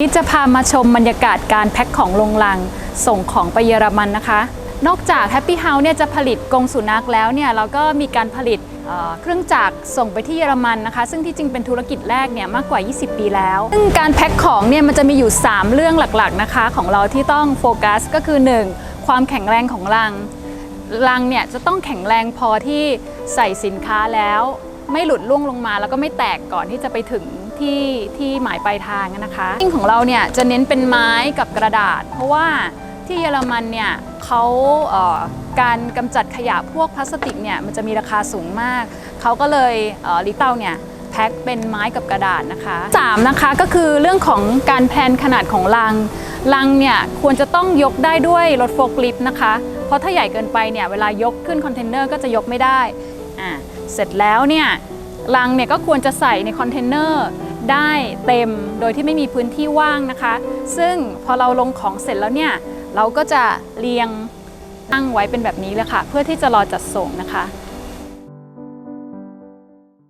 นี่จะพามาชมบรรยากาศการแพ็คของลงลังส่งของไปเยอรมันนะคะ นอกจาก Happy House เนี่ยจะผลิตกรงสุนัขแล้วเนี่ยเราก็มีการผลิตเเครื่องจักรส่งไปที่เยอรมันนะคะ ซึ่งที่จริงเป็นธุรกิจแรกเนี่ยมากกว่า 20 ปีแล้ว ซึ่งการแพ็คของเนี่ยมันจะมีอยู่ 3 เรื่องหลักๆนะคะ ของเราที่ต้องโฟกัสก็คือ 1. ความแข็งแรงของลังลังเนี่ยจะต้องแข็งแรงพอที่ใส่สินค้าแล้ว ไม่หลุดล่วงลงมาแล้วก็ไม่แตกก่อนที่จะไปถึง ที่ที่หมายปลายทางนะคะยิ่งของเราเนี่ยจะเน้นเป็นไม้กับกระดาษ เพราะว่าที่เยอรมันเนี่ยเขาเการกำจัดขยะพวกพลาสติกเนี่ยมันจะมีราคาสูงมาก เขาก็เลยเลิเตาเนี่ยแพ็คเป็นไม้กับกระดาษนะคะสามนะคะก็คือเรื่องของการแพลนขนาดของลังลังเนี่ยควรจะต้องยกได้ด้วยรถโฟล์คลิฟต์นะคะ เพราะถ้าใหญ่เกินไปเนี่ยเวลายกขึ้นคอนเทนเนอร์ก็จะยกไม่ได้อ่าเสร็จแล้วเนี่ยลังเนี่ยก็ควรจะใส่ในคอนเทนเนอร์ ได้เต็มโดยที่ไม่มีพื้นที่ว่างนะคะ ซึ่งพอเราลงของเสร็จแล้วเนี่ยเราก็จะเรียงตั้งไว้เป็นแบบนี้เลยค่ะ เพื่อที่จะรอจัดส่งนะคะ